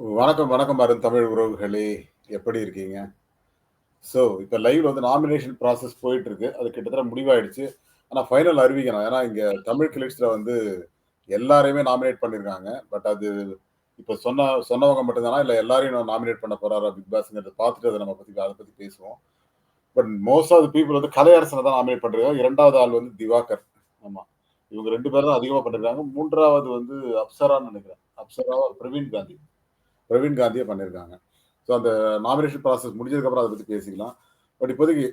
வணக்கம், வணக்கம் அருண் தமிழ் உறவுகளே! எப்படி இருக்கீங்க? ஸோ, இப்போ லைவ்ல வந்து நாமினேஷன் ப்ராசஸ் போயிட்டு இருக்கு. அது கிட்டத்தட்ட முடிவாயிடுச்சு. ஆனால் ஃபைனல் அறிவிக்கணும். ஏன்னா, இங்கே தமிழ் கிளிக்ஸில் வந்து எல்லாரையுமே நாமினேட் பண்ணியிருக்காங்க. பட் அது இப்போ சொன்ன சொன்னவங்க மட்டும்தானா இல்லை எல்லாரையும் எல்லாரையும் நாமினேட் பண்ண போறாரா பிக் பாஸ்ங்கிறத பார்த்துட்டு அதை நம்ம பற்றி அதை பற்றி பேசுவோம். But most of people people வந்து கலையரசனை தான் நாமினேட் பண்ணுறாங்க இரண்டாவது ஆள் வந்து திவாகர். ஆமாம் இவங்க ரெண்டு பேரும் தான் அதிகமாக பண்ணிருக்காங்க. மூன்றாவது வந்து அப்சரான்னு நினைக்கிறேன் அப்சரா பிரவீன் காந்தி. பிரவீன் காந்திய பண்ணியிருக்காங்க. ஸோ அந்த நாமினேஷன் ப்ராசஸ் முடிஞ்சதுக்கப்புறம் அதை பற்றி பேசிக்கலாம். பட் இப்போதைக்கு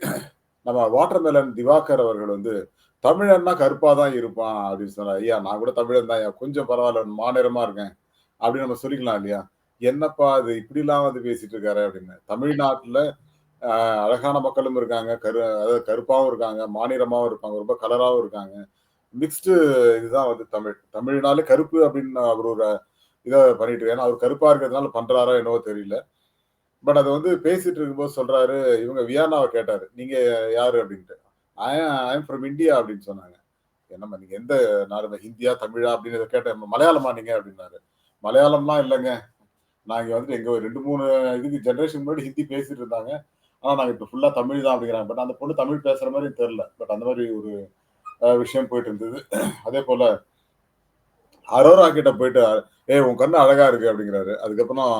நம்ம வாட்டர்மெலன் திவாகர் அவர்கள் வந்து தமிழன்னா கருப்பாக தான் இருப்பான் அப்படின்னு சொன்னார். ஐயா நான் கூட தமிழன் தான் ஐயா கொஞ்சம் பரவாயில்ல மாநிலமாக இருக்கேன். அப்படின்னு நம்ம சொல்லிக்கலாம் இல்லையா? என்னப்பா அது இப்படிலாம் வந்து பேசிட்டு இருக்காரு அப்படின்னு. தமிழ்நாட்டில் அழகான மக்களும் இருக்காங்க. கரு அதாவது கருப்பாகவும் இருக்காங்க. மாநிலமாகவும் இருப்பாங்க. ரொம்ப கலராகவும் இருக்காங்க. மிக்ஸ்டு இதுதான் வந்து தமிழ். தமிழ்னாலே கருப்பு அப்படின்னு அவர் ஒரு இதை பண்ணிட்டு ஏன்னா அவர் கருப்பா இருக்கிறதுனால பண்றாரோ என்னவோ தெரியல. பட் அதை வந்து பேசிட்டு இருக்கும்போது சொல்றாரு, இவங்க வியானாவை கேட்டாரு. நீங்க யாரு அப்படின்ட்டு. ஐ ஐ ஃப்ரம் இந்தியா அப்படின்னு சொன்னாங்க. என்னம்மா நீங்க எந்த நாடு ஹிந்தியா, தமிழா அப்படின்னு கேட்டேன். மலையாளமா நீங்க அப்படின்னாரு. மலையாளம்லாம் இல்லைங்க நாங்கள் வந்துட்டு எங்கள் ரெண்டு மூணு இதுக்கு ஜென்ரேஷன் முன்னாடி ஹிந்தி பேசிட்டு இருந்தாங்க. ஆனால் நாங்கள் இப்போ ஃபுல்லாக தமிழ் தான் அப்படிங்கிறாங்க. பட் அந்த பொண்ணு தமிழ் பேசுகிற மாதிரி தெரில பட் அந்த மாதிரி ஒரு விஷயம் போயிட்டு இருந்தது. அதேபோல அரோரா கிட்ட போயிட்டு, ஏ உன் கண்ணு அழகா இருக்கு" அப்படிங்கிறாரு. அதுக்கப்புறம்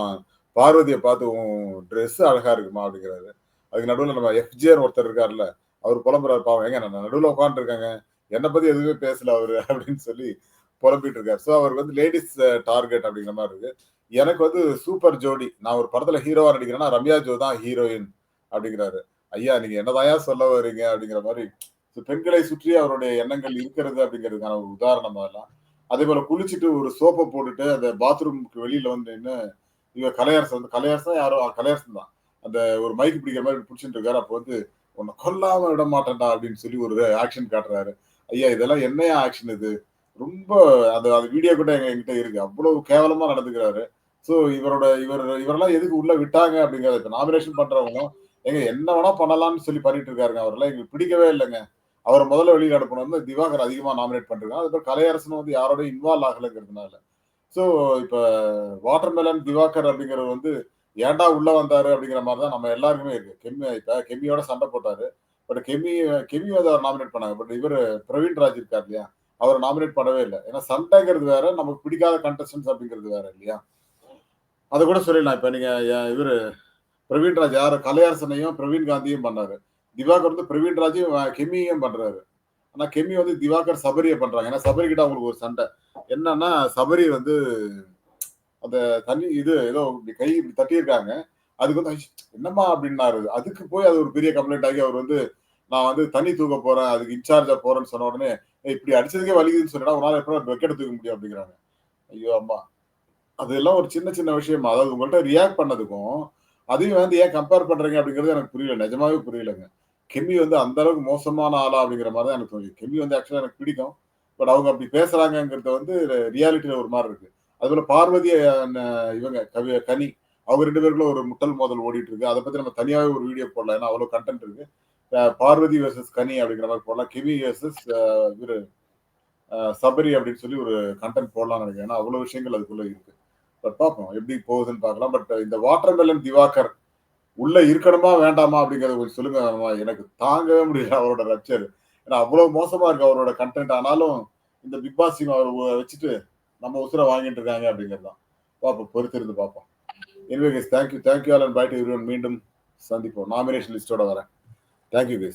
பார்வதியை பார்த்து, "உன் ட்ரெஸ் அழகா இருக்குமா" அப்படிங்கிறாரு. அதுக்கு நடுவில் நம்ம எஃப்ஜிஆர் ஒருத்தர் இருக்கார்ல, அவர் புலம்புறாரு பாவம். "ஏங்க நான் நடுவுல உட்கார்ந்துருக்கேங்க. என்னை பத்தி எதுவுமே பேசல அவரு" அப்படின்னு சொல்லி புலம்பிட்டு இருக்காரு. ஸோ அவருக்கு வந்து லேடிஸ் டார்கெட் அப்படிங்கிற மாதிரி இருக்கு. எனக்கு வந்து சூப்பர் ஜோடி. நான் ஒரு படத்துல ஹீரோவா நடிக்கிறேன்னா, ரம்யா ஜோ தான் ஹீரோயின் அப்படிங்கிறாரு. ஐயா நீங்க என்னதாயா சொல்ல வர்றீங்க அப்படிங்கிற மாதிரி பெண்களை சுற்றி அவருடைய எண்ணங்கள் இருக்கிறது அப்படிங்கிறதுக்கான ஒரு உதாரணம் அதெல்லாம். அதே போல குளிச்சுட்டு ஒரு சோப்பை போட்டுட்டு அந்த பாத்ரூம்க்கு வெளியில வந்து என்ன இவ கலையரசன் வந்து கலையரசன் யாரோ கலையரசன் தான். அந்த ஒரு மைக் பிடிக்கிற மாதிரி பிடிச்சிட்டு இருக்காரு. அப்போ வந்து உன்னை கொல்லாம விட மாட்டேன்டா அப்படின்னு சொல்லி ஒரு ஆக்ஷன் காட்டுறாரு. ஐயா இதெல்லாம் என்னையா ஆக்ஷன் இது? ரொம்ப அந்த அந்த வீடியோ கூட எங்க எங்கிட்ட இருக்கு. அவ்வளவு கேவலமா நடந்துக்கிறாரு. ஸோ இவரோட இவர் இவரெல்லாம் எதுக்கு உள்ள விட்டாங்க அப்படிங்கிறத இப்போ நாமினேஷன் பண்றவங்க ஏங்க என்ன வேணா பண்ணலாம்னு சொல்லி பண்ணிட்டு இருக்காருங்க. அவரெல்லாம் எங்களுக்கு பிடிக்கவே இல்லைங்க அவர் முதல்ல வெளியில அனுப்பணும்னு திவாகர் அதிகமா நாமினேட் பண்ணிருக்காங்க. அதுக்கப்புறம் கலையரசன் வந்து யாரோடய இன்வால்வ் ஆகலங்கிறதுனால. ஸோ இப்ப வாட்டர்மெலன் திவாகர் அப்படிங்கிறவர் வந்து ஏன்டா உள்ள வந்தாரு அப்படிங்கிற மாதிரி தான் நம்ம எல்லாருக்குமே இருக்கு. கெமி இப்ப கெமியோட சண்டை போட்டாரு. பட் கெமி கெமி வந்து அவர் நாமினேட் பண்ணாங்க. பட் இவர் பிரவீன் ராஜ் இருக்கார் இல்லையா? அவர் நாமினேட் பண்ணவே இல்லை ஏன்னா சண்டைங்கிறது வேற, நமக்கு பிடிக்காத கண்டஸ்டன்ஸ் அப்படிங்கிறது வேற இல்லையா? அதை கூட சொல்லிடலாம். இப்ப நீங்க இவர் பிரவீன் ராஜ் யார் கலையரசனையும், பிரவீன் காந்தியும் பண்ணாரு. திவாகர் வந்து பிரவீன் ராஜையும், கெமியும் பண்றாரு. ஆனா கெமி வந்து திவாகர் சபரிய பண்றாங்க. ஏன்னா சபரி கிட்ட அவங்களுக்கு ஒரு சண்டை. என்னன்னா சபரி வந்து அந்த தண்ணி இது ஏதோ இப்படி கை இப்படி தட்டியிருக்காங்க. அதுக்கு வந்து என்னம்மா அப்படின்னாரு. அதுக்கு போய் அது ஒரு பெரிய கம்ப்ளைண்ட் ஆகி அவர் வந்து நான் வந்து தண்ணி தூக்க போறேன். அதுக்கு இன்சார்ஜா போறேன்னு சொன்ன உடனே, இப்படி அடிச்சதுக்கே வலிக்குதுன்னு சொன்னா உன்னால எப்படி வெக்கெட் தூக்க முடியும் அப்படிங்கிறாங்க. ஐயோ அம்மா! அதெல்லாம் ஒரு சின்ன சின்ன விஷயமா அதாவது உங்கள்கிட்ட ரியாக்ட் பண்ணதுக்கும், அதையும் வந்து ஏன் கம்பேர் பண்றீங்க அப்படிங்கிறது எனக்கு புரியல. நிஜமாவே புரியலங்க. கெமி வந்து அந்த அளவுக்கு மோசமான ஆளா அப்படிங்கிற மாதிரி தான் எனக்கு தோணுது. கெமி வந்து ஆக்சுவலாக எனக்கு பிடிக்கும். பட் அவங்க அப்படி பேசுறாங்கிறத வந்து ரியாலிட்டியில ஒரு மாதிரி இருக்கு. அதுபோல பார்வதி இவங்க கவி கனி அவங்க ரெண்டு பேருக்குள்ள ஒரு முட்டல் மோதல் ஓடிட்டு இருக்கு. அதை பத்தி நம்ம தனியாகவே ஒரு வீடியோ போடலாம். ஏன்னா அவ்வளவு கண்டென்ட் இருக்கு. பார்வதி வர்சஸ் கனி அப்படிங்கிற மாதிரி போடலாம். கெமி வர்சஸ் இவரு சபரி அப்படின்னு சொல்லி ஒரு கண்டென்ட் போடலாம்னு நினைக்கிறேன். ஏன்னா அவ்வளவு விஷயங்கள் அதுக்குள்ள இருக்கு. பட் பார்ப்போம். எப்படி போகுதுன்னு பார்க்கலாம். பட் இந்த வாட்டர்மெலன் திவாகர் உள்ள இருக்கணுமா வேண்டாமா அப்படிங்கிறத கொஞ்சம் சொல்லுங்க. எனக்கு தாங்கவே முடியல அவரோட ரப்சர். ஏன்னா அவ்வளவு மோசமா இருக்கு அவரோட கன்டென்ட். ஆனாலும் இந்த பிக் பாஸ் டீம் அவரை வச்சுட்டு நம்ம உசுர வாங்கிட்டு இருக்காங்க அப்படிங்கிறது தான். பார்ப்போம். பொறுத்திருந்து பார்ப்போம். Anyway case thank you thank you all and bye to மீண்டும் சந்திப்போம். நாமினேஷன் லிஸ்டோட வரேன். Thank you